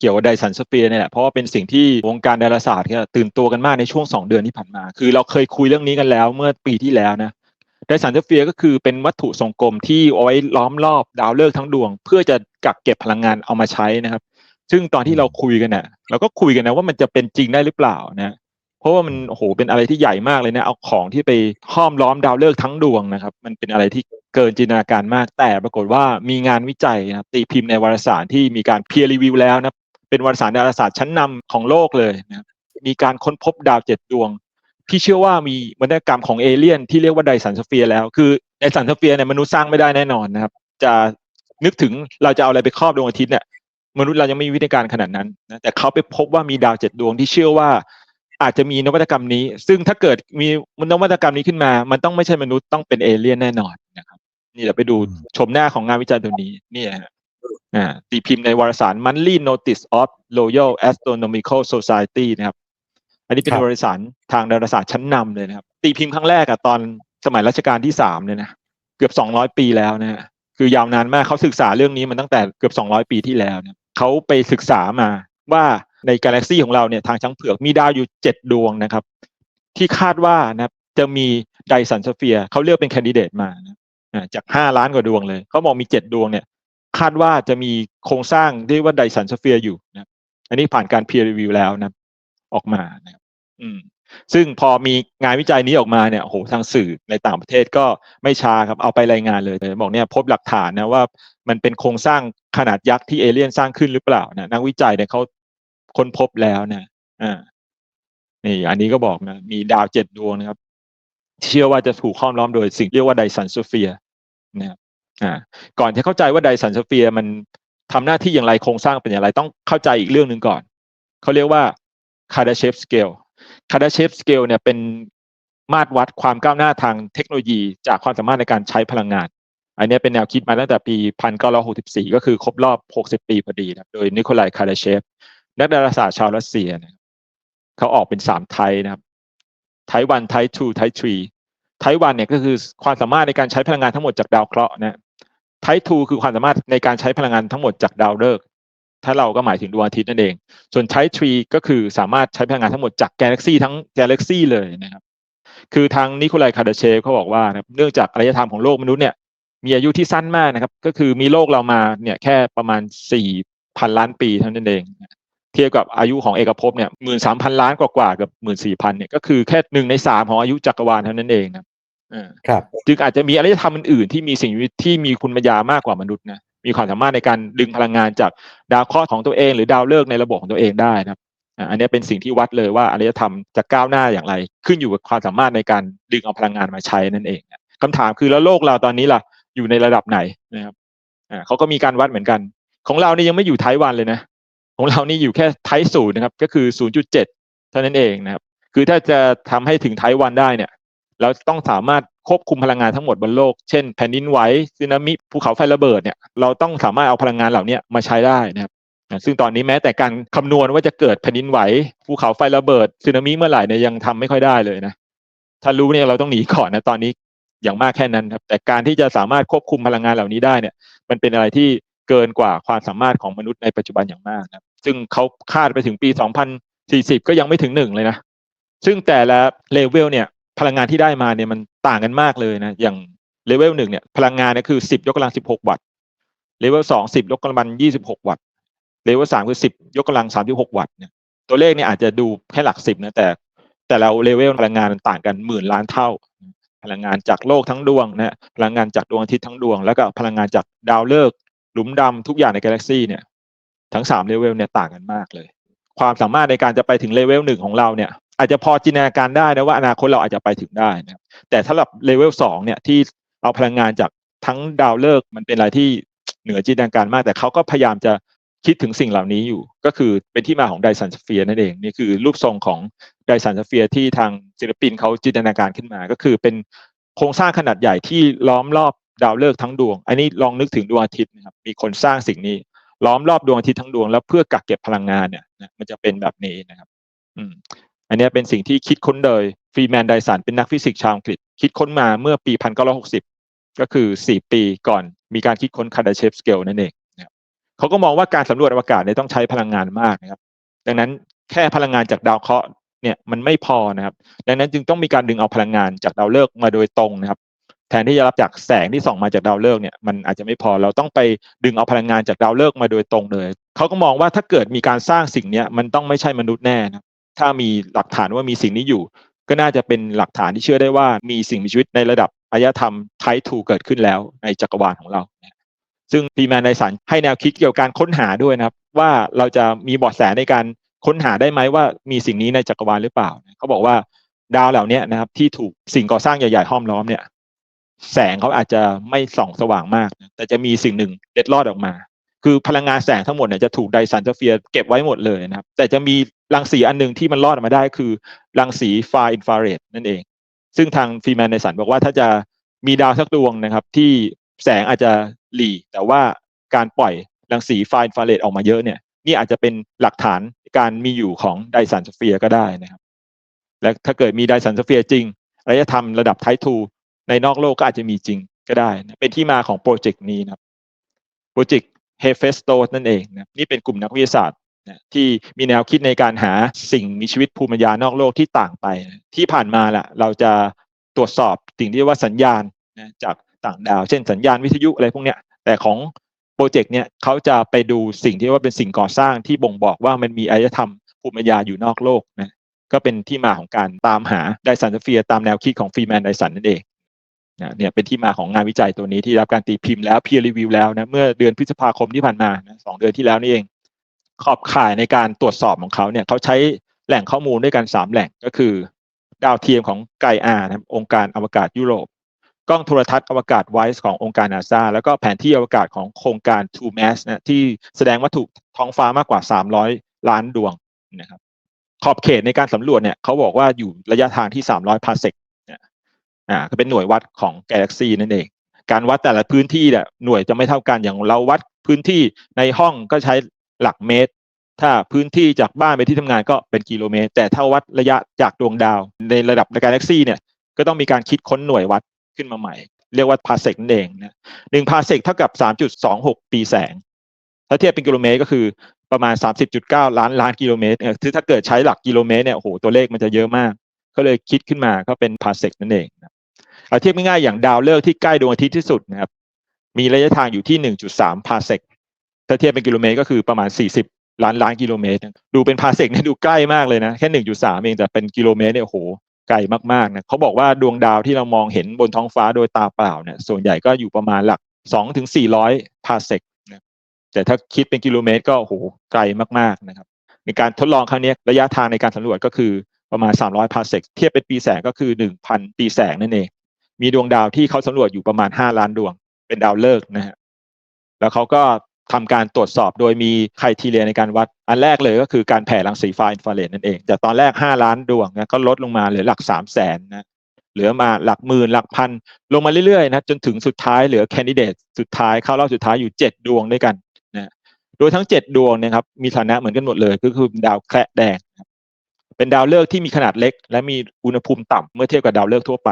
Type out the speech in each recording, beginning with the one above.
เกี่ยวกับไดสันสเฟียร์เนี่ยแหละเพราะว่าเป็นสิ่งที่วงการดาราศาสตร์เนี่ยตื่นตัวกันมากในช่วง 2 เดือนที่ผ่านมา คือเราเคยคุยเรื่องนี้กันแล้วเมื่อปีที่แล้วนะไดสันสเฟียร์ก็คือเป็นวัตถุทรงกลมที่เอาไว้ล้อมรอบดาวฤกษ์ทั้งดวง เพื่อจะกักเก็บพลังงานเอามาใช้นะครับ ซึ่งตอนที่เราคุยกันเนี่ยเราก็คุยกันนะว่ามันจะเป็นจริงได้หรือเปล่านะเพราะว่ามันโอ้โหเป็นอะไรที่ใหญ่มากเลยนะเอาของที่ไปห้อมล้อมดาวฤกษ์ทั้งดวงนะครับ มันเป็นอะไรที่เกินจินตนาการมาก แต่ปรากฏว่ามีงานวิจัยนะตีพิมพ์ในวารสารที่มีการเพียร์รีวิวแล้วนะ เป็นวารสารดาราศาสตร์ชั้นนำของโลกเลยนะครับมีการค้นพบดาวเจ็ดดวง ที่เชื่อว่ามีวรรณกรรมของเอเลี่ยนที่เรียกว่าไดสันสเฟียร์แล้วคือไดสันสเฟียร์เนี่ยมนุษย์สร้างไม่ได้แน่นอนนะครับ จะนึกถึงเราจะเอาอะไรไปครอบดวงอาทิตย์เนี่ยมนุษย์เรายังไม่มีวิธีการขนาดนั้นนะแต่เขาไปพบว่ามีดาวเจ็ดดวงที่เชื่อว่าอาจจะมีนวัตกรรมนี้ ซึ่งถ้าเกิดมีนวัตกรรมนี้ขึ้นมา มันต้องไม่ใช่มนุษย์ต้องเป็นเอเลี่ยนแน่นอนนะครับ นี่เราไปดูชมหน้าของงานวิจัยตัวนี้นี่ฮะอ่า ตีพิมพ์ในวารสาร Monthly Notice of Royal Astronomical Society นะครับ อันนี้เป็นวารสารทางดาราศาสตร์ชั้นนำเลยนะครับ ตีพิมพ์ครั้งแรกอะตอนสมัยรัชกาลที่สามเนี่ยนะ เกือบสองร้อยปีแล้วนะฮะคือยาวนานมากเขาศึกษาเรื่องนี้มันตั้งแต่เกือบสองร้อยปีที่แล้วเนี่ยเขาไปศึกษามาว่าในกาแล็กซีของเราเนี่ยทางช้างเผือกมีดาวอยู่เจ็ดดวงนะครับ ที่คาดว่านะครับจะมีไดสันสเฟียร์เขาเลือกเป็นแคนดิเดตมานะจากห้าล้านกว่าดวงเลย เขาบอกมีเจ็ดดวงเนี่ย คาดว่าจะมีโครงสร้างเรียกว่าไดสันสเฟียร์อยู่นะอันนี้ผ่านการ peer review แล้วนะออกมานะครับอืมซึ่งพอมีงานวิจัยนี้ออกมาเนี่ยโหทางสื่อในต่างประเทศก็ไม่ช้าครับเอาไปรายงานเลยบอกเนี่ยพบหลักฐานนะว่ามันเป็นโครงสร้างขนาดยักษ์ที่เอเลี่ยนสร้างขึ้นหรือเปล่านะนักวิจัยเนี่ยเขาค้นพบแล้วนะอ่านี่อันนี้ก็บอกนะมีดาวเจ็ดดวงนะครับ เชื่อว่าจะถูกค้อมล้อมโดยสิ่งเรียกว่าไดสันโซเฟียนะครับ อ่าก่อนที่เข้าใจว่าไดสันโซเฟียมันทำหน้าที่อย่างไรโครงสร้างเป็นอย่างไรต้องเข้าใจอีกเรื่องหนึ่งก่อน เขาเรียกว่าคาร์ดาเชฟสเกลคาร์ดาเชฟสเกลเนี่ยเป็นมาตรวัดความก้าวหน้าทางเทคโนโลยีจากความสามารถในการใช้พลังงาน อันนี้เป็นแนวคิดมาตั้งแต่ปี 1964 ก็คือครบรอบ 60 ปีพอดีนะโดยนิโคลัยคาร์ดาเชฟนักดาราศาสตร์ชาวรัสเซียนะเขาออกเป็นสามไทยนะครับ ไทวันไทยทูไทยทรีไทวันเนี่ยก็คือความสามารถในการใช้พลังงานทั้งหมดจากดาวเคราะห์นะ ไททูคือความสามารถในการใช้พลังงานทั้งหมดจากดาวฤกษ์ถ้าเราก็หมายถึงดวงอาทิตย์นั่นเอง ส่วนไททรีก็คือสามารถใช้พลังงานทั้งหมดจากกาแล็กซี่ทั้งกาแล็กซี่เลยนะครับ คือทางนิโคลัยคาร์ดเชฟเขาบอกว่าเนื่องจากอารยธรรมของโลกมนุษย์เนี่ยมีอายุที่สั้นมากนะครับ ก็คือมีโลกเรามาเนี่ยแค่ประมาณสี่พันล้านปีเท่านั้นเอง เทียบกับอายุของเอกภพเนี่ยหมื่นสามพันล้านกว่าๆกับหมื่นสี่พันเนี่ยก็คือแค่หนึ่งในสามของอายุจักรวาลเท่านั้นเองนะ ครับจึงอาจจะมีอารยธรรมอื่นๆที่มีสิ่งมีชีวิตที่มีคุณปัญญามากกว่ามนุษย์นะมีความสามารถในการดึงพลังงานจากดาวเคราะห์ของตัวเอง หรือดาวฤกษ์ในระบบของตัวเองได้นะครับอันนี้เป็นสิ่งที่วัดเลยว่าอารยธรรมจะก้าวหน้าอย่างไร ขึ้นอยู่กับความสามารถในการดึงเอาพลังงานมาใช้นั่นเองคำถามคือแล้วโลกเราตอนนี้ล่ะอยู่ในระดับไหนนะครับอ่าเขาก็มีการวัดเหมือนกัน ของเรานี่ยังไม่อยู่ไต้หวันเลยนะของเรานี่อยู่แค่ไทศูนย์นะครับก็คือ 0.7 เท่านั้นเองนะครับคือถ้าจะทำให้ถึงไต้หวันได้เนี่ย เราต้องสามารถควบคุมพลังงานทั้งหมดบนโลก เช่นแผ่นดินไหวสึนามิภูเขาไฟระเบิดเนี่ยเราต้องสามารถเอาพลังงานเหล่านี้มาใช้ได้นะครับซึ่งตอนนี้แม้แต่การคำนวณว่าจะเกิดแผ่นดินไหวภูเขาไฟระเบิดสึนามิเมื่อไหร่เนี่ยยังทำไม่ค่อยได้เลยนะถ้ารู้เนี่ยเราต้องหนีก่อนนะตอนนี้อย่างมากแค่นั้นครับแต่การที่จะสามารถควบคุมพลังงานเหล่านี้ได้เนี่ย มันเป็นอะไรที่เกินกว่าความสามารถของมนุษย์ในปัจจุบันอย่างมากนะซึ่งเขาคาดไปถึงปี 2040 ก็ยังไม่ถึงหนึ่งเลยนะซึ่งแต่ละเลเวลเนี่ย พลังงานที่ได้มาเนี่ยมันต่างกันมากเลยนะ อย่างเลเวลหนึ่งเนี่ยพลังงานเนี่ยคือสิบยกกำลังสิบหกวัตต์เลเวลสองสิบยกกำลังยี่สิบหกวัตต์เลเวลสามคือสิบยกกำลังสามสิบหกวัตต์เนี่ยตัวเลขเนี่ยอาจจะดูแค่หลักสิบนะแต่ แต่ละเลเวลพลังงานมันต่างกันหมื่นล้านเท่า พลังงานจากโลกทั้งดวงนะพลังงานจากดวงอาทิตย์ทั้งดวง แล้วก็พลังงานจากดาวฤกษ์หลุมดำทุกอย่างในกาแล็กซี่เนี่ยทั้งสามเลเวลเนี่ยต่างกันมากเลย ความสามารถในการจะไปถึงเลเวลหนึ่งของเราเนี่ย อาจจะพอจินตนาการได้นะว่าอนาคตเราอาจจะไปถึงได้นะแต่สำหรับเลเวลสองเนี่ยที่เอาพลังงานจากทั้งดาวฤกษ์มันเป็นอะไรที่เหนือจินตนาการมาก แต่เขาก็พยายามจะคิดถึงสิ่งเหล่านี้อยู่ ก็คือเป็นที่มาของไดสันสเฟียร์นั่นเองนี่คือรูปทรงของไดสันสเฟียร์ที่ทางศิลปินเขาจินตนาการขึ้นมา ก็คือเป็นโครงสร้างขนาดใหญ่ที่ล้อมรอบดาวฤกษ์ทั้งดวง อันนี้ลองนึกถึงดวงอาทิตย์นะครับมีคนสร้างสิ่งนี้ ล้อมรอบดวงอาทิตย์ทั้งดวง แล้วเพื่อกักเก็บพลังงานเนี่ยมันจะเป็นแบบนี้นะครับ อืม อันนี้เป็นสิ่งที่คิดค้นโดยฟรีแมนไดสันเป็นนักฟิสิกส์ชาวอังกฤษ คิดค้นมาเมื่อปี 1960 ก็คือ 4 ปีก่อนมีการคิดค้นคาร์ดเชฟสเกลนั่นเองเขาก็มองว่าการสำรวจอวกาศเนี่ยต้องใช้พลังงานมากนะครับ ดังนั้นแค่พลังงานจากดาวเคราะห์เนี่ยมันไม่พอนะครับ ดังนั้นจึงต้องมีการดึงเอาพลังงานจากดาวฤกษ์มาโดยตรงนะครับ แทนที่จะรับจากแสงที่ส่องมาจากดาวฤกษ์เนี่ยมันอาจจะไม่พอเราต้องไปดึงเอาพลังงานจากดาวฤกษ์มาโดยตรงเลยเขาก็มองว่าถ้าเกิดมีการสร้างสิ่งนี้มันต้องไม่ใช่มนุษย์แน่นะ ถ้ามีหลักฐานว่ามีสิ่งนี้อยู่ ก็น่าจะเป็นหลักฐานที่เชื่อได้ว่ามีสิ่งมีชีวิตในระดับอารยธรรมไททูเกิดขึ้นแล้วในจักรวาลของเรา ซึ่งพีแมนไดสันให้แนวคิดเกี่ยวกับการค้นหาด้วยนะครับ ว่าเราจะมีเบาะแสในการค้นหาได้ไหมว่ามีสิ่งนี้ในจักรวาลหรือเปล่า เขาบอกว่าดาวเหล่านี้นะครับ ที่ถูกสิ่งก่อสร้างใหญ่ๆห้อมล้อมเนี่ย แสงเขาอาจจะไม่ส่องสว่างมาก แต่จะมีสิ่งหนึ่งเล็ดลอดออกมา คือพลังงานแสงทั้งหมดเนี่ยจะถูกไดซันเฟียร์เก็บไว้หมดเลยนะครับ แต่จะมีรังสีอันหนึ่งที่มันรอดออกมาได้คือรังสีฟาอินฟราเรดนั่นเอง ซึ่งทางฟีแมนไดสันบอกว่าถ้าจะมีดาวสักดวงนะครับ ที่แสงอาจจะหลีแต่ว่าการปล่อยรังสีฟาอินฟราเรดออกมาเยอะเนี่ยนี่อาจจะเป็นหลักฐานการมีอยู่ของไดซันเฟียร์ก็ได้นะครับ และถ้าเกิดมีไดซันเฟียร์จริงระยะธรรมระดับไททูในนอกโลกก็อาจจะมีจริงก็ได้นะเป็นที่มาของโปรเจกต์นี้นะครับโปรเจกต์ เฮเฟสโตนั่นเองนะนี่เป็นกลุ่มนักวิทยาศาสตร์นะที่มีแนวคิดในการหาสิ่งมีชีวิตภูมิปัญญานอกโลกที่ต่างไปนะที่ผ่านมาแหละเราจะตรวจสอบสิ่งที่เรียกว่าสัญญาณนะจากต่างดาว เช่นสัญญาณวิทยุอะไรพวกเนี้ยแต่ของโปรเจกต์เนี้ยเขาจะไปดูสิ่งที่ว่าเป็นสิ่งก่อสร้างที่บ่งบอกว่ามันมีอารยธรรมภูมิปัญญาอยู่นอกโลกนะก็เป็นที่มาของการตามหาไดสันเฟียตามแนวคิดของฟรีแมนไดสันนั่นเอง เนี่ยเป็นที่มาของงานวิจัยตัวนี้ที่รับการตีพิมพ์แล้ว peer review แล้วนะเมื่อเดือนพฤษภาคมที่ผ่านมาสองเดือนที่แล้วนี่เอง ขอบข่ายในการตรวจสอบของเขาเนี่ยเขาใช้แหล่งข้อมูลด้วยกัน 3 แหล่งก็คือ ดาวเทียมของไกอานะองค์การอวกาศยุโรป กล้องโทรทัศน์อวกาศไวส์ขององค์การนาซาแล้วก็แผนที่อวกาศของโครงการ Two Mass นะที่แสดงวัตถุท้องฟ้ามากกว่า 300 ล้านดวงนะครับขอบเขตในการสำรวจเนี่ยเขาบอกว่าอยู่ระยะทางที่ 300 พารเซก อ่าก็เป็นหน่วยวัดของกาแล็กซีนั่นเอง การวัดแต่ละพื้นที่เนี่ยหน่วยจะไม่เท่ากันอย่างเราวัดพื้นที่ในห้องก็ใช้หลักเมตร ถ้าพื้นที่จากบ้านไปที่ทำงานก็เป็นกิโลเมตร แต่ถ้าวัดระยะจากดวงดาว ในระดับกาแล็กซีเนี่ยก็ต้องมีการคิดค้นหน่วยวัดขึ้นมาใหม่ เรียกว่าพาเซกนั่นเองนะหนึ่งพาเซกเท่ากับ 3.26 ปีแสง ถ้าเทียบเป็นกิโลเมตรก็คือประมาณ 30.9 ล้านล้านกิโลเมตรเออคือถ้าเกิดใช้หลักกิโลเมตรเนี่ยโอ้โหตัวเลขมันจะเยอะมาก ก็เลยคิดขึ้นมาก็เป็นพาเซกนั่นเองนะ เอาเทียบง่ายๆอย่างดาวฤกษ์ที่ใกล้ดวงอาทิตย์ที่สุดนะครับ มีระยะทางอยู่ที่ 1.3 พาเซกถ้าเทียบเป็นกิโลเมตรก็คือประมาณ 40 ล้านล้านกิโลเมตร ดูเป็นพาเซกเนี่ยดูใกล้มากเลยนะแค่ 1.3 เองแต่เป็นกิโลเมตรเนี่ยโหไกลมากๆนะเขาบอกว่าดวงดาวที่เรามองเห็นบนท้องฟ้าโดยตาเปล่าเนี่ยส่วนใหญ่ก็อยู่ประมาณหลัก2ถึง400 พาเซกนะแต่ถ้าคิดเป็นกิโลเมตรก็โอ้โหไกลมากๆนะครับในการทดลองครั้งนี้ระยะทางในการสำรวจก็คือประมาณ 300 พาเซกเทียบเป็นปีแสงก็คือ 1,000 ปีแสงนั่นเอง มีดวงดาวที่เขาสำรวจอยู่ประมาณ 5 ล้านดวง เป็นดาวฤกษ์นะฮะแล้วเขาก็ทำการตรวจสอบโดยมีไครทีเรียในการวัด อันแรกเลยก็คือการแผ่รังสีฟ้าอินฟราเรดนั่นเองจากตอนแรก 5 ล้านดวงนะก็ลดลงมาเหลือหลัก 3 0 0แสนนะเหลือมาหลักหมื่นหลักพัน ลงมาเรื่อยๆนะจนถึงสุดท้ายเหลือแคนดิเดตสุดท้ายเข้ารอบสุดท้ายอยู่ 7 ดวงด้วยกันนะโดยทั้ง 7 ดวงเนะครับมีฐานะเหมือนกันหมดเลยก็คือดาวแคระแดง เป็นดาวฤกษ์ที่มีขนาดเล็ก และมีอุณหภูมิต่ำเมื่อเทียบกับดาวฤกษ์ทั่วไป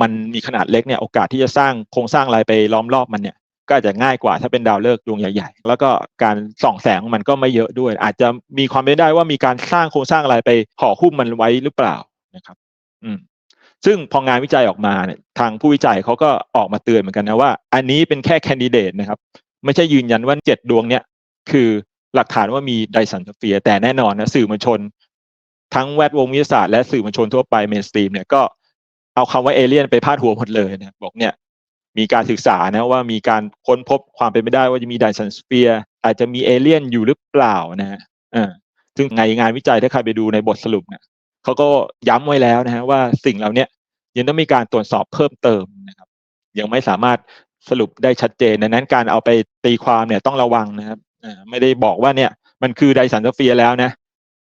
มันมีขนาดเล็กเนี่ยโอกาสที่จะสร้างโครงสร้างอะไรไปล้อมรอบมันเนี่ยก็อาจจะง่ายกว่าถ้าเป็นดาวฤกษ์ดวงใหญ่ ๆ แล้วก็การส่องแสงมันก็ไม่เยอะด้วย อาจจะมีความเป็นได้ว่ามีการสร้างโครงสร้างอะไรไปห่อหุ้มมันไว้หรือเปล่านะครับ อืมซึ่งพองานวิจัยออกมาเนี่ยทางผู้วิจัยเขาก็ออกมาเตือนเหมือนกันนะว่า อันนี้เป็นแค่แคนดิเดตนะครับ ไม่ใช่ยืนยันว่าเจ็ดดวงเนี่ยคือหลักฐานว่ามีไดสันเฟียแต่แน่นอนนะสื่อมวลชน ทั้งแวดวงวิทยาศาสตร์และสื่อมวลชนทั่วไปเมนสตรีมเนี่ยก็ เอาคำว่าเอเลี่ยนไปพาดหัวหมดเลยนะบอกเนี่ยมีการศึกษานะว่ามีการค้นพบความเป็นไปได้ว่าจะมีไดสันสเฟียร์อาจจะมีเอเลี่ยนอยู่หรือเปล่านะฮะอ่าซึ่งในงานวิจัยถ้าใครไปดูในบทสรุปเนี่ยเขาก็ย้ำไว้แล้วนะฮะว่าสิ่งเหล่านี้ยังต้องมีการตรวจสอบเพิ่มเติมนะครับ ยังไม่สามารถสรุปได้ชัดเจนดังนั้นการเอาไปตีความเนี่ยต้องระวังนะครับอ่าไม่ได้บอกว่าเนี่ยมันคือไดสันสเฟียแล้วนะ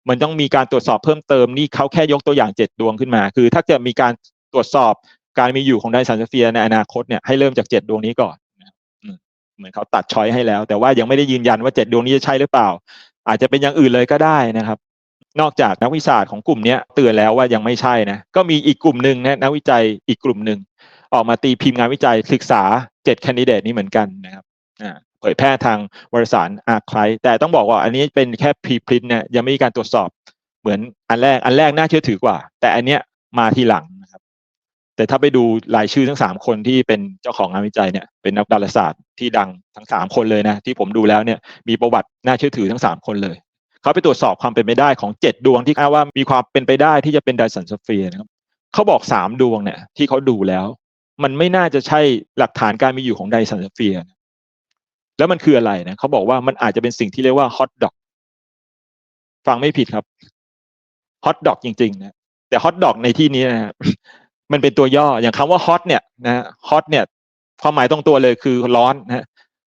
มันต้องมีการตรวจสอบเพิ่มเติมนี่เขาแค่ยกตัวอย่างเจ็ดดวงขึ้นมา คือ ถ้าจะมีการ ตรวจสอบการมีอยู่ของไดสันสเฟียในอนาคตเนี่ยให้เริ่มจากเจ็ดดวงนี้ก่อนเหมือนเขาตัดช้อยให้แล้ว แต่ว่ายังไม่ได้ยืนยันว่าเจ็ดดวงนี้จะใช่หรือเปล่า อาจจะเป็นอย่างอื่นเลยก็ได้นะครับ นอกจากนักวิชาของกลุ่มนี้เตือนแล้วว่ายังไม่ใช่นะก็มีอีกกลุ่มหนึ่งนะนักวิจัยอีกกลุ่มหนึ่งออกมาตีพิมพ์งานวิจัยศึกษาเจ็ดคนดิเดตนี้เหมือนกันนะครับอ่าผยแพร่ทางวารสารอาร์คไลแต่ต้องบอกว่าอันนี้เป็นแค่พรีพรินเนี่ยยังไม่มีการตรวจสอบเหมือนอันแรกอันแรกน่าเชื่อถือกว่า แต่อันเนี้ยมาทีหลังนะครับ แต่ถ้าไปดูรายชื่อทั้งสามคนที่เป็นเจ้าของงานวิจัยเนี่ยเป็นนักดาราศาสตร์ที่ดังทั้งสามคนเลยนะที่ผมดูแล้วเนี่ยมีประวัติน่าเชื่อถือทั้งสามคนเลยเขาไปตรวจสอบความเป็นไปได้ของเจ็ดดวงที่คาดว่ามีความเป็นไปได้ที่จะเป็นไดสันสเฟียร์นะครับเขาบอกสามดวงเนี่ยที่เขาดูแล้ว มันไม่น่าจะใช่หลักฐานการมีอยู่ของไดสันสเฟียร์แล้วมันคืออะไรนะเขาบอกว่ามันอาจจะเป็นสิ่งที่เรียกว่าฮอตดอกฟังไม่ผิดครับฮอตดอกจริงๆนะแต่ฮอตดอกในที่นี้นะฮะ มันเป็นตัวย่ออย่างคำว่าฮอตเนี่ยนะฮอตเนี่ยความหมายตรงตัวเลยคือร้อนนะ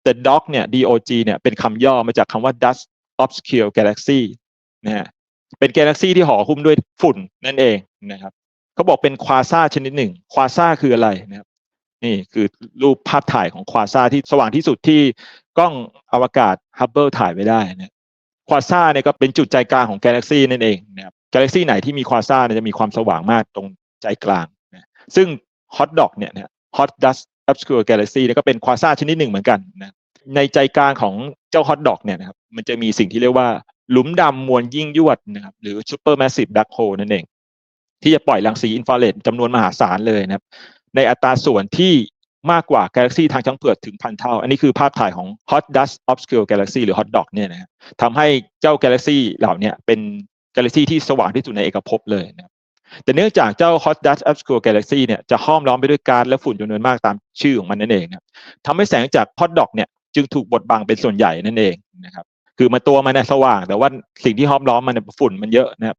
แต่ด็อกเนี่ย dog เนี่ยเป็นคำย่อมาจากคำว่า dust obscure galaxy นะฮะเป็นกาแล็กซี่ที่ห่อหุ้มด้วยฝุ่นนั่นเองนะครับเขาบอกเป็นควาซ่าชนิดหนึ่ง ควาซ่าคืออะไรนะครับนี่คือรูปภาพถ่ายของควาซ่าที่สว่างที่สุดที่กล้องอวกาศฮับเบิลถ่ายไว้ได้นะควาซ่าเนี่ยก็เป็นจุดใจกลางของกาแล็กซี่นั่นเองนะครับกาแล็กซี่ไหนที่มีควาซ่าเนี่ยจะมีความสว่างมากตรงใจกลาง ซึ่งฮอตดอกเนี่ยนะฮอตดัส obscure galaxy เนี่ยก็เป็นควาซ่าชนิดหนึ่งเหมือนกันนะในใจกลางของเจ้าฮอตดอกเนี่ยนะครับมันจะมีสิ่งที่เรียกว่าหลุมดำมวลยิ่งยวดนะครับหรือ supermassive black hole นั่นเอง ที่จะปล่อยรังสีอินฟราเรดจำนวนมหาศาลเลยนะครับ ในอัตราส่วนที่มากกว่ากาแล็กซีทางช้างเผือกถึงพันเท่า อันนี้คือภาพถ่ายของ hot dust obscure galaxy หรือ hot dog เนี่ยนะทำให้เจ้ากาแล็กซีเหล่านี้เป็นกาแล็กซีที่สว่างที่สุดในเอกภพเลยนะครับ แต่เนื่องจากเจ้า hot dust obscure galaxy เนี่ยจะห้อมล้อมไปด้วยก๊าซและฝุ่นจำนวนมากตามชื่อของมันนั่นเองนะทำให้แสงจาก hot dog เนี่ยจึงถูกบดบังเป็นส่วนใหญ่นั่นเองนะครับคือมันตัวมันนะสว่างแต่ว่าสิ่งที่ห้อมล้อมมันฝุ่นมันเยอะนะครับ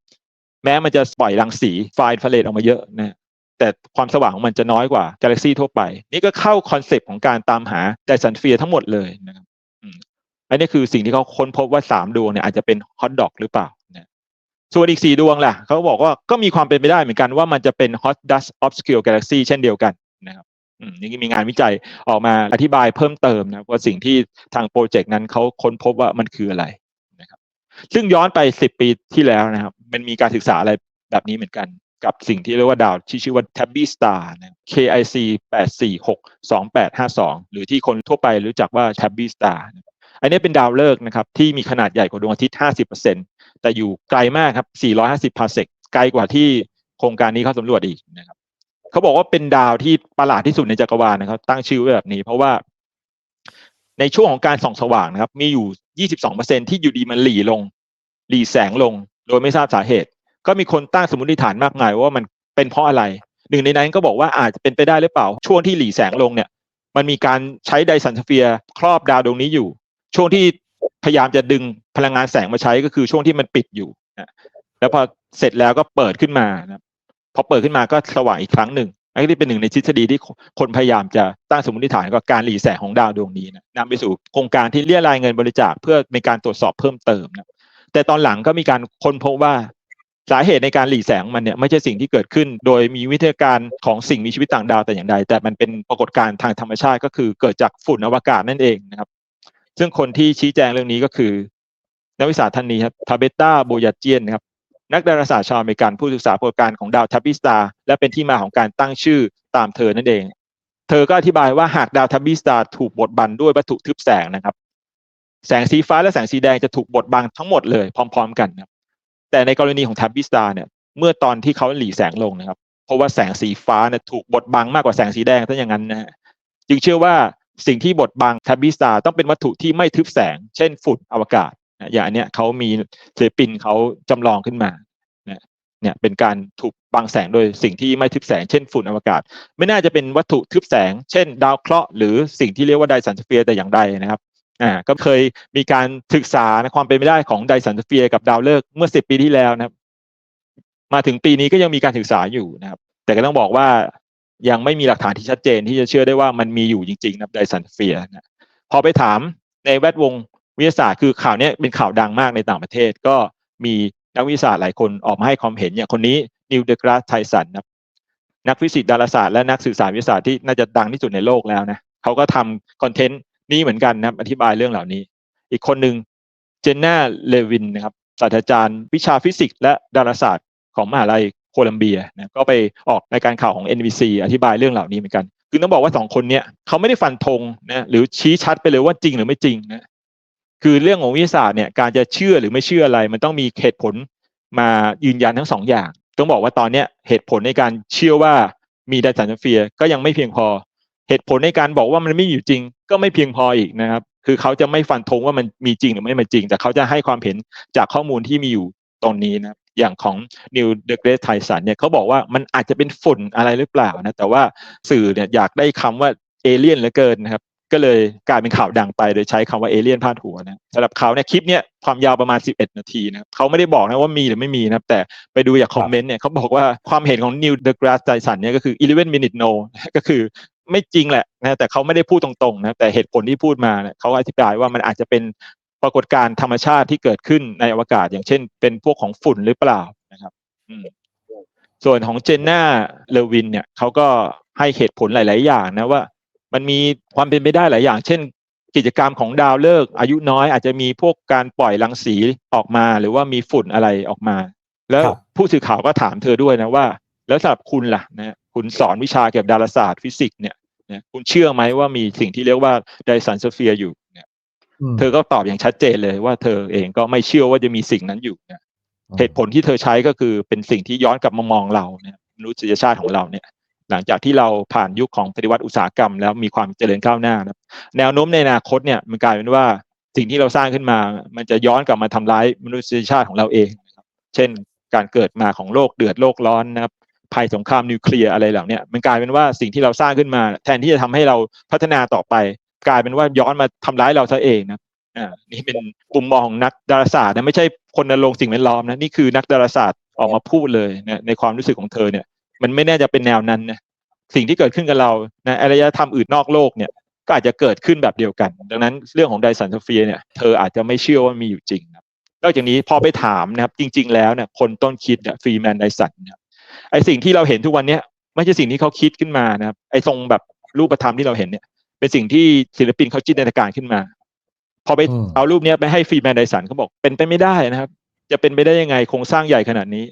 แม้มันจะปล่อยรังสีไฟอินฟราเรดออกมาเยอะนะแต่ความสว่างของมันจะน้อยกว่ากาแล็กซีทั่วไป นี่ก็เข้าคอนเซปต์ของการตามหาไดสันเฟียทั้งหมดเลยนะครับอันนี้คือสิ่งที่เขาค้นพบว่าสามดวงเนี่ยอาจจะเป็นฮอตดอกหรือเปล่า ส่วนอีกสี่ดวงล่ะเขาบอกว่าก็มีความเป็นไปได้เหมือนกันว่ามันจะเป็นฮอตดัสออฟสกิลกาแล็กซีเช่นเดียวกันนะครับนี่มีงานวิจัยออกมาอธิบายเพิ่มเติมนะว่าสิ่งที่ทางโปรเจกต์นั้นเขาค้นพบว่ามันคืออะไรนะครับซึ่งย้อนไปสิบปีที่แล้วนะครับ มันมีการศึกษาอะไรแบบนี้เหมือนกัน กับสิ่งที่เรียกว่าดาวที่ชื่อว่า Tabby Star นะ KIC 8462852 หรือที่คนทั่วไปรู้จักว่า Tabby Star อันนี้เป็นดาวฤกษ์นะครับที่มีขนาดใหญ่กว่าดวงอาทิตย์ 50%แต่อยู่ไกลมากครับ 450 พาเซกไกลกว่าที่โครงการนี้เขาสำรวจอีกนะครับเขาบอกว่าเป็นดาวที่ประหลาดที่สุดในจักรวาลนะครับ ตั้งชื่อไว้แบบนี้ เพราะว่า ในช่วงของการส่องสว่างนะครับ มีอยู่ 22%ที่อยู่ดีมันหลีลง หลีแสงลง โดยไม่ทราบสาเหตุ ก็มีคนตั้งสมมติฐานมากมายว่ามันเป็นเพราะอะไร หนึ่งในนั้นก็บอกว่าอาจจะเป็นไปได้หรือเปล่า ช่วงที่หลีแสงลงเนี่ย มันมีการใช้ไดสันสเฟียร์ครอบดาวดวงนี้อยู่ ช่วงที่พยายามจะดึงพลังงานแสงมาใช้ก็คือช่วงที่มันปิดอยู่นะแล้วพอเสร็จแล้วก็เปิดขึ้นมานะพอเปิดขึ้นมาก็สว่างอีกครั้งหนึ่งอันนี้เป็นหนึ่งในทฤษฎีที่คนพยายามจะตั้งสมมติฐานกับการหลีแสงของดาวดวงนี้นะนำไปสู่โครงการที่เรียรายเงินบริจาคเพื่อมีการตรวจสอบเพิ่มเติมนะแต่ตอนหลังก็มีการค้นพบว่าสาเหตุในการหลีแสงมันเนี่ยไม่ใช่สิ่งที่เกิดขึ้น โดยมีวิธีการของสิ่งมีชีวิตต่างดาวแต่อย่างใด แต่มันเป็นปรากฏการณ์ทางธรรมชาติก็คือเกิดจากฝุ่นอวกาศนั่นเองนะครับ ซึ่งคนที่ชี้แจงเรื่องนี้ก็คือ นักวิชาท่านนี้ครับทาเบต้าโบยาเจียนครับนักดาราศาสตร์ชาวอเมริกันผู้ศึกษาปรากฏการณ์ของดาวทับบิสตาและเป็นที่มาของการตั้งชื่อตามเธอนั่นเอง เธอก็อธิบายว่าหากดาวทับบิสตาถูกบดบังด้วยวัตถุทึบแสงนะครับ แสงสีฟ้าและแสงสีแดงจะถูกบดบังทั้งหมดเลยพร้อม ๆ กันนะแต่ในกรณีของทับบิสตาเนี่ยเมื่อตอนที่เขาหลีแสงลงนะครับ เพราะว่าแสงสีฟ้าเนี่ยถูกบดบังมากกว่าแสงสีแดงถ้าอย่างนั้นนะจึงเชื่อว่า สิ่งที่บดบังทับบิสตาต้องเป็นวัตถุที่ไม่ทึบแสง เช่นฝุ่นอวกาศอย่างอันเนี้ยเขามีศิลปินเขาจำลองขึ้นมาเนี่ยเป็นการถูกบังแสงโดยสิ่งที่ไม่ทึบแสงเช่นฝุ่นอวกาศ ไม่น่าจะเป็นวัตถุทึบแสง เช่น ดาวเคราะห์หรือสิ่งที่เรียกว่าไดสันสเฟียร์แต่อย่างใดนะครับอ่าก็เคยมีการศึกษาความเป็นไปได้ของไดสันสเฟียร์กับดาวฤกษ์เมื่อสิบปีที่แล้วนะครับ มาถึงปีนี้ก็ยังมีการศึกษาอยู่นะครับ แต่ก็ต้องบอกว่า ยังไม่มีหลักฐานที่ชัดเจนที่จะเชื่อได้ว่ามันมีอยู่จริงๆนะไดสันเฟียนะพอไปถามในแวดวงวิทยาศาสตร์คือข่าวนี้เป็นข่าวดังมากในต่างประเทศ ก็มีนักวิทยาศาสตร์หลายคนออกมาให้ความเห็นอย่างคนนี้นิวเดกราสไทสันนะนักฟิสิกส์ดาราศาสตร์และนักสื่อสารวิทยาศาสตร์ที่น่าจะดังที่สุดในโลกแล้วนะเขาก็ทำคอนเทนต์นี้เหมือนกันนะอธิบายเรื่องเหล่านี้ อีกคนหนึ่งเจนน่าเลวินนะครับศาสตราจารย์วิชาฟิสิกส์และดาราศาสตร์ของมหาลัย โคลัมเบียนะก็ไปออกรายการข่าวของ NBC อธิบายเรื่องเหล่านี้เหมือนกัน คือต้องบอกว่าสองคนเนี้ยเขาไม่ได้ฟันธงนะหรือชี้ชัดไปเลยว่าจริงหรือไม่จริงนะคือเรื่องของวิทยาศาสตร์เนี่ยการจะเชื่อหรือไม่เชื่ออะไร มันต้องมีเหตุผลมายืนยันทั้งสองอย่าง ต้องบอกว่าตอนเนี้ยเหตุผลในการเชื่อว่ามีไดสันเฟียก็ยังไม่เพียงพอ เหตุผลในการบอกว่ามันไม่อยู่จริง ก็ไม่เพียงพออีกนะครับ คือเขาจะไม่ฟันธงว่ามันมีจริงหรือไม่มีจริง แต่เขาจะให้ความเห็นจากข้อมูลที่มีอยู่ตรงนี้นะ อย่างของนิวเดอะเกรทไทสันเนี่ยเขาบอกว่ามันอาจจะเป็นฝุ่นอะไรหรือเปล่านะแต่ว่าสื่อเนี่ยอยากได้คำว่าเอเลี่ยนเหลือเกินนะครับก็เลยกลายเป็นข่าวดังไปโดยใช้คำว่าเอเลี่ยนพาดหัวนะสำหรับเขาเนี่ยคลิปเนี่ยความยาวประมาณ 11 นาทีนะครับเขาไม่ได้บอกนะว่ามีหรือไม่มีนะครับแต่ไปดูจากคอมเมนต์เนี่ยเขาบอกว่าความเห็นของนิวเดอะเกรทไทสันเนี่ยก็คือ 11 minute no ก็คือไม่จริงแหละนะแต่เขาไม่ได้พูดตรงๆนะแต่เหตุผลที่พูดมาเนี่ยเขาอธิบายว่ามันอาจจะเป็น ปรากฏการณ์ธรรมชาติที่เกิดขึ้นในอวกาศ อย่างเช่น เป็นพวกของฝุ่นหรือเปล่านะครับส่วนของเจนน่าเลวินเนี่ยเขาก็ให้เหตุผลหลาย ๆ อย่างนะว่า มันมีความเป็นไปได้หลายอย่าง เช่น กิจกรรมของดาวฤกษ์อายุน้อยอาจจะมีพวกการปล่อยรังสีออกมา หรือว่ามีฝุ่นอะไรออกมา แล้วผู้สื่อข่าวก็ถามเธอด้วยนะว่า แล้วสำหรับคุณล่ะนะคุณสอนวิชาเกี่ยวกับดาราศาสตร์ฟิสิกส์เนี่ยนะคุณเชื่อไหมว่ามีสิ่งที่เรียกว่าไดสันสเฟียร์อยู่ เนี่ยเธอก็ตอบอย่างชัดเจนเลยว่าเธอเองก็ไม่เชื่อว่าจะมีสิ่งนั้นอยู่เนี่ยเหตุผลที่เธอใช้ก็คือเป็นสิ่งที่ย้อนกลับมามองเราเนี่ยมนุษยชาติของเราเนี่ย หลังจากที่เราผ่านยุคของปฏิวัติอุตสาหกรรม แล้วมีความเจริญก้าวหน้านะแนวโน้มในอนาคตเนี่ยมันกลายเป็นว่าสิ่งที่เราสร้างขึ้นมา มันจะย้อนกลับมาทำร้ายมนุษยชาติของเราเองนะครับเช่น การเกิดมาของโลกเดือดโลกร้อนนะครับภัยสงครามนิวเคลียร์อะไรเหล่านี้มันกลายเป็นว่าสิ่งที่เราสร้างขึ้นมา แทนที่จะทำให้เราพัฒนาต่อไป กลายเป็นว่าย้อนมาทำร้ายเราซะเองนะอ่านี่เป็นมุมมองของนักดาราศาสตร์นะไม่ใช่คนนรงสิ่งแวดล้อมนะนี่คือนักดาราศาสตร์ออกมาพูดเลยนะในความรู้สึกของเธอเนี่ย มันไม่แน่จะเป็นแนวนั้นนะสิ่งที่เกิดขึ้นกับเรานะอารยธรรมอื่นนอกโลกเนี่ยก็อาจจะเกิดขึ้นแบบเดียวกัน ดังนั้นเรื่องของไดสันโซเฟียเนี่ยเธออาจจะไม่เชื่อว่ามีอยู่จริงนะนอกจากนี้พอไปถามนะครับ จริง ๆ แล้วเนี่ยคนต้นคิดเนี่ยฟรีแมนไดสันเนี่ยไอสิ่งที่เราเห็นทุกวันเนี้ยไม่ใช่สิ่งที่เขาคิดขึ้นมานะครับไอทรงแบบรูปธรรมที่เราเห็นเนี่ย เป็นสิ่งที่ศิลปินเขาจินตนาการขึ้นมา พอไปเอารูปนี้ไปให้ฟรีแมนไดสันเขาบอกเป็นไปไม่ได้นะครับ จะเป็นไปได้ยังไงโครงสร้างใหญ่ขนาดนี้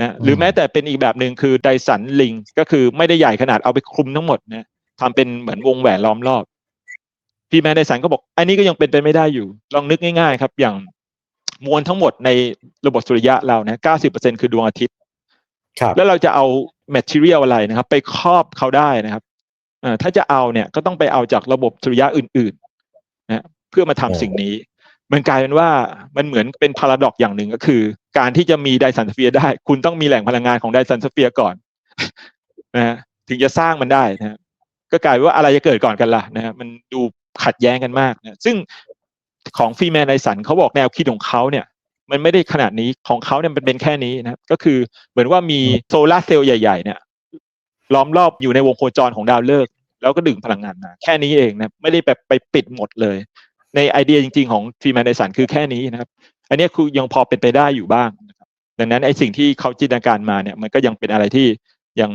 นะหรือแม้แต่เป็นอีกแบบหนึ่งคือไดสันลิงก็คือไม่ได้ใหญ่ขนาดเอาไปคลุมทั้งหมดนะทำเป็นเหมือนวงแหวนล้อมรอบฟรีแมนไดสันก็บอกอันนี้ก็ยังเป็นไปไม่ได้อยู่ ลองนึกง่ายๆ ครับ อย่างมวลทั้งหมดในระบบสุริยะเรานะ90%คือดวงอาทิตย์แล้วเราจะเอาแมทเทียลอะไรนะครับ ไปครอบเขาได้นะครับ ถ้าจะเอาเนี่ยก็ต้องไปเอาจากระบบสุริยะอื่นๆนะเพื่อมาทำสิ่งนี้ มันกลายเป็นว่ามันเหมือนเป็นพาราดอกอย่างหนึ่งก็คือ การที่จะมีไดสันสเฟียได้ คุณต้องมีแหล่งพลังงานของไดสันสเฟียก่อนนะถึงจะสร้างมันได้นะก็กลายว่าอะไรจะเกิดก่อนกันล่ะนะมันดูขัดแย้งกันมากนะซึ่งของฟีแมนไดสันเขาบอกแนวคิดของเขาเนี่ย มันไม่ได้ขนาดนี้ของเขาเนี่ยมันเป็นแค่นี้นะครับก็คือเหมือนว่ามีโซลาร์เซลล์ใหญ่ ๆ เนี่ย ล้อมรอบอยู่ในวงโคจรของดาวฤกษ์แล้วก็ดึงพลังงานมาแค่นี้เองนะไม่ได้แบบไปปิดหมดเลย ในไอเดียจริง ๆ ของฟีแมนไดสันคือแค่นี้นะครับ อันนี้คือยังพอเป็นไปได้อยู่บ้างดังนั้นไอสิ่งที่เขาจินตนาการมาเนี่ยมันก็ยังเป็นอะไรที่ยัง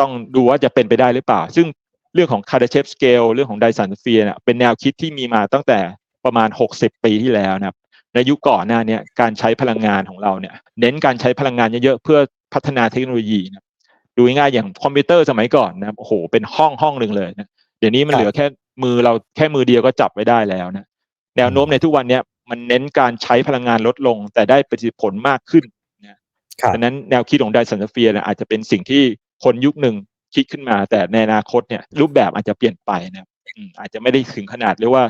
ต้องดูว่าจะเป็นไปได้หรือเปล่า ซึ่งเรื่องของคาร์ดเชฟสเกลเรื่องของไดสันเฟียเนี่ยเป็นแนวคิดที่มีมาตั้งแต่ประมาณ 60 ปีที่แล้วนะครับในยุคก่อนหน้านี้การใช้พลังงานของเราเนี่ยเน้นการใช้พลังงานเยอะๆเพื่อพัฒนาเทคโนโลยีนะ ดูง่ายๆอย่างคอมพิวเตอร์สมัยก่อนนะโอ้โหเป็นห้องห้องหนึ่งเลยนะเดี๋ยวนี้มันเหลือแค่มือเราแค่มือเดียวก็จับไว้ได้แล้วนะแนวโน้มในทุกวันเนี้ยมันเน้นการใช้พลังงานลดลง แต่ได้ประสิทธิผลมากขึ้นนะดังนั้นแนวคิดของไดสันเฟียเนี่ยอาจจะเป็นสิ่งที่คนยุคหนึ่งคิดขึ้นมา แต่ในอนาคตเนี่ยรูปแบบอาจจะเปลี่ยนไปนะอาจจะไม่ได้ถึงขนาดเรียกว่า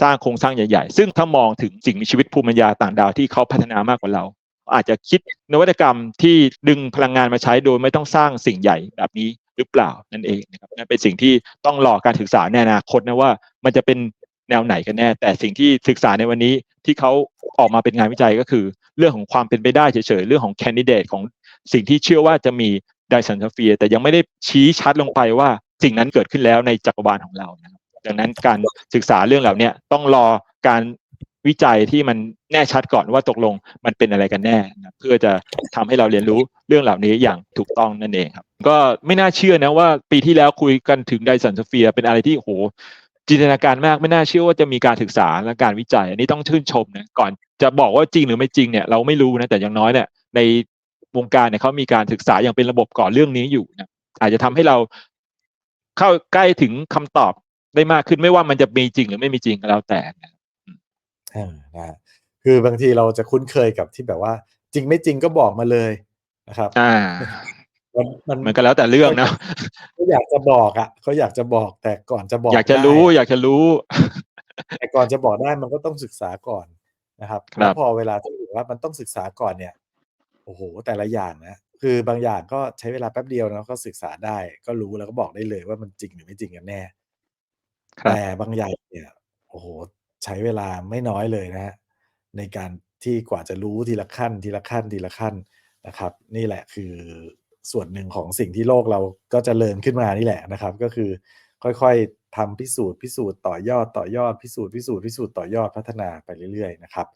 สร้างโครงสร้างใหญ่ ๆ ซึ่งถ้ามองถึงสิ่งมีชีวิตภูมิปัญญาต่างดาวที่เขาพัฒนามากกว่าเรา อาจจะคิดนวัตกรรมที่ดึงพลังงานมาใช้โดยไม่ต้องสร้างสิ่งใหญ่แบบนี้หรือเปล่านั่นเองนะครับนั่นเป็นสิ่งที่ต้องรอการศึกษาในอนาคตนะว่ามันจะเป็นแนวไหนกันแน่ แต่สิ่งที่ศึกษาในวันนี้ที่เขาออกมาเป็นงานวิจัยก็คือ เรื่องของความเป็นไปได้เฉยๆเรื่องของแคนดิเดตของสิ่งที่เชื่อว่าจะมีไดสันเฟีย แต่ยังไม่ได้ชี้ชัดลงไปว่าสิ่งนั้นเกิดขึ้นแล้วในจักรวาลของเรานะครับดังนั้นการศึกษาเรื่องเหล่านี้ต้องรอการ วิจัยที่มันแน่ชัดก่อนว่าตกลงมันเป็นอะไรกันแน่นะเพื่อจะทำให้เราเรียนรู้เรื่องเหล่านี้อย่างถูกต้องนั่นเองครับ ก็ไม่น่าเชื่อนะว่าปีที่แล้วคุยกันถึงไดสันสเฟียเป็นอะไรที่โหจินตนาการมากไม่น่าเชื่อว่าจะมีการศึกษาและการวิจัย อันนี้ต้องชื่นชมนะก่อนจะบอกว่าจริงหรือไม่จริงเนี่ยเราไม่รู้นะแต่อย่างน้อยเนี่ยในวงการเนี่ยเขามีการศึกษาอย่างเป็นระบบก่อนเรื่องนี้อยู่นะอาจจะทำให้เราเข้าใกล้ถึงคำตอบได้มากขึ้นไม่ว่ามันจะมีจริงหรือไม่มีจริงก็แล้วแต่นะ นะฮะคือบางทีเราจะคุ้นเคยกับที่แบบว่า จริงไม่จริงก็บอกมาเลยนะครับ อ่ามันมันมันก็แล้วแต่เรื่องนะเขาอยากจะบอกอะเขาอยากจะบอกแต่ก่อนจะบอก อยากจะรู้ได้อยากจะรู้ แต่ก่อนจะบอกได้มันก็ต้องศึกษาก่อนนะครับครับแล้วพอเวลาที่บอกว่ามันต้องศึกษาก่อนเนี่ย โอ้โห แต่ละอย่างนะคือบางอย่างก็ใช้เวลาแป๊บเดียวนะก็ศึกษาได้ ก็รู้แล้วก็บอกได้เลยว่ามันจริงหรือไม่จริงกันแน่ครับแต่บางอย่างเนี่ย โอ้โห ใช้เวลาไม่น้อยเลยนะฮะในการที่กว่าจะรู้ทีละขั้นทีละขั้นทีละขั้นนะครับ นี่แหละคือส่วนหนึ่งของสิ่งที่โลกเราก็จเจริญขึ้นมานี่แหละนะครับ ก็คือค่อยๆทำพิสูจน์พิสูจน์ต่อยอดต่อยอดพิสูจน์พิสูจน์พิสูจน์ต่อยอดพัฒนาไปเรื่อยๆนะครับ